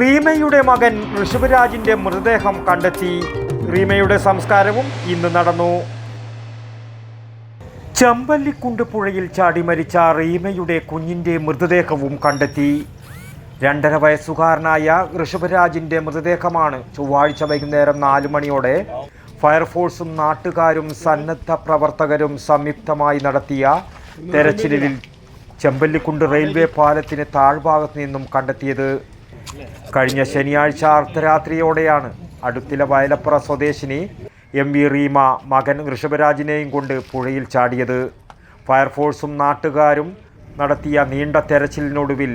റീമയുടെ മകൻ ഋഷഭരാജിന്റെ മൃതദേഹം കണ്ടെത്തി. റീമയുടെ സംസ്കാരവും ഇന്ന് നടന്നു. ചമ്പല്ലിക്കുണ്ട് പുഴയിൽ ചാടി മരിച്ച റീമയുടെ കുഞ്ഞിന്റെ മൃതദേഹവും കണ്ടെത്തി. രണ്ടര വയസ്സുകാരനായ ഋഷഭരാജിന്റെ മൃതദേഹമാണ് ചൊവ്വാഴ്ച വൈകുന്നേരം നാലു മണിയോടെ ഫയർഫോഴ്സും നാട്ടുകാരും സന്നദ്ധ പ്രവർത്തകരും സംയുക്തമായി നടത്തിയ തെരച്ചിലിൽ ചെമ്പല്ലിക്കുണ്ട് റെയിൽവേ പാലത്തിന് താഴ്ഭാഗത്ത് നിന്നും കണ്ടെത്തിയത്. കഴിഞ്ഞ ശനിയാഴ്ച അർദ്ധരാത്രിയോടെയാണ് അടുത്തിലെ വയലപ്പുറ സ്വദേശിനി എം വി റീമ മകൻ ഋഷഭരാജിനെയും കൊണ്ട് പുഴയിൽ ചാടിയത്. ഫയർഫോഴ്സും നാട്ടുകാരും നടത്തിയ നീണ്ട തെരച്ചിലിനൊടുവിൽ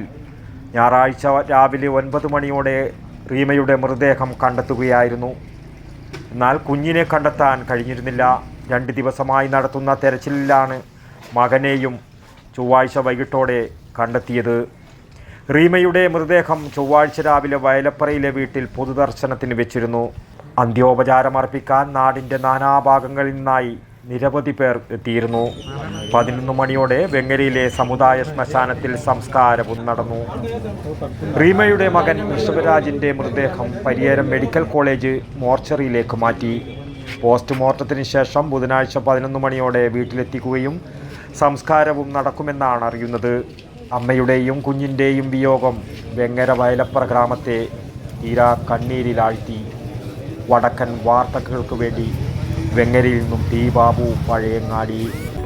ഞായറാഴ്ച രാവിലെ ഒൻപത് മണിയോടെ റീമയുടെ മൃതദേഹം കണ്ടെത്തുകയായിരുന്നു. എന്നാൽ കുഞ്ഞിനെ കണ്ടെത്താൻ കഴിഞ്ഞിരുന്നില്ല. രണ്ട് ദിവസമായി നടത്തുന്ന തെരച്ചിലിലാണ് മകനെയും ചൊവ്വാഴ്ച വൈകിട്ടോടെ കണ്ടെത്തിയത്. റീമയുടെ മൃതദേഹം ചൊവ്വാഴ്ച രാവിലെ വയലപ്പറയിലെ വീട്ടിൽ പൊതുദർശനത്തിന് വെച്ചിരുന്നു. അന്ത്യോപചാരമർപ്പിക്കാൻ നാടിന്റെ നാനാഭാഗങ്ങളിൽ നിന്നായി നിരവധി പേർ എത്തിയിരുന്നു. പതിനൊന്ന് മണിയോടെ വെങ്ങരയിലെ സമുദായ ശ്മശാനത്തിൽ സംസ്കാരവും നടന്നു. റീമയുടെ മകൻ ഋഷഭരാജിന്റെ മൃതദേഹം പരിയേരം മെഡിക്കൽ കോളേജ് മോർച്ചറിയിലേക്ക് മാറ്റി. പോസ്റ്റ്മോർട്ടത്തിന് ശേഷം ബുധനാഴ്ച പതിനൊന്ന് മണിയോടെ വീട്ടിലെത്തിക്കുകയും സംസ്കാരവും നടക്കുമെന്നാണ് അറിയുന്നത്. അമ്മയുടെയും കുഞ്ഞിന്റെയും വിയോഗം വെങ്ങര വയലപ്പുറ ഗ്രാമത്തെ തീരാ കണ്ണീരിലാഴ്ത്തി. വടക്കൻ വാർത്തകൾക്ക് വേണ്ടി വെങ്ങരയിൽ നിന്നും ടി ബാബു പഴയങ്ങാടി